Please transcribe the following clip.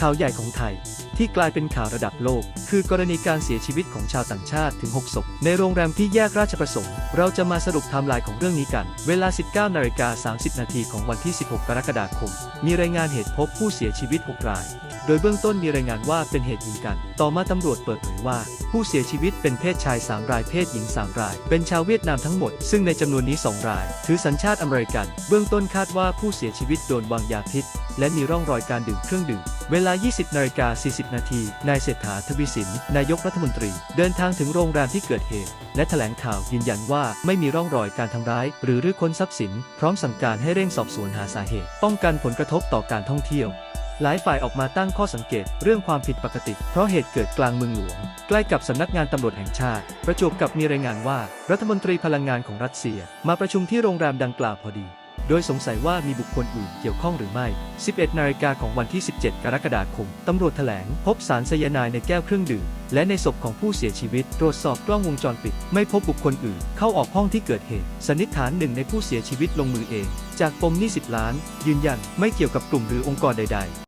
ข่าวใหญ่ของไทย ที่กลายเป็นข่าวระดับโลก คือกรณีการเสียชีวิตของชาวต่างชาติถึง 6 ศพ ในโรงแรมที่แยกราชประสงค์ เราจะมาสรุปไทม์ไลน์ของเรื่องนี้กัน เวลา 19นาฬิกา30 นาทีของวันที่ 16 กรกฎาคม มีรายงานเหตุพบผู้เสียชีวิต 6 ราย โดยเบื้องต้นมีรายงานว่าเป็นเหตุยิงกัน ต่อมาตำรวจเปิดเผยว่าผู้เสียชีวิตเป็นเพศชาย 3 รายเพศหญิง 3 ราย เป็นชาวเวียดนามทั้งหมด ซึ่งในจำนวนนี้ 2 ราย ถือสัญชาติอเมริกัน เบื้องต้นคาดว่าผู้เสียชีวิตโดนวางยาพิษ และมีร่องรอยการดื่มเครื่องดื่ม เวลา 20นาฬิกา40 นาที นายเศรษฐาทวีสิน นายกรัฐมนตรี เดินทางถึงโรงแรมที่เกิดเหตุ และแถลงข่าวยืนยันว่าไม่มีร่องรอยการทำร้าย หรือรื้อค้นทรัพย์สิน พร้อมสั่งการให้เร่งสอบสวนหาสาเหตุ ป้องกันผลกระทบต่อการท่องเที่ยว หลายฝ่ายออกมาตั้งข้อสังเกตเรื่องความผิดปกติ เพราะเหตุเกิดกลางเมืองหลวง ใกล้กับสำนักงานตำรวจแห่งชาติ ประจวบกับมีรายงานว่า รัฐมนตรีพลังงานของรัสเซีย มาประชุมที่โรงแรมดังกล่าวพอดี โดยสงสัยว่ามีบุคคลอื่นเกี่ยวข้องหรือไม่ 11 นาฬิกาของวันที่ 17 กรกฎาคม ตำรวจแถลง พบสารไซยาไนด์ในแก้วเครื่องดื่ม และในศพของผู้เสียชีวิต ตรวจสอบกล้องวงจรปิด ไม่พบบุคคลอื่น เข้าออกห้องที่เกิดเหตุ สันนิษฐานหนึ่งในผู้เสียชีวิตลงมือเอง จากปมหนี้10 ล้าน ยืนยันไม่เกี่ยวกับกลุ่มหรือองค์กรใด ๆ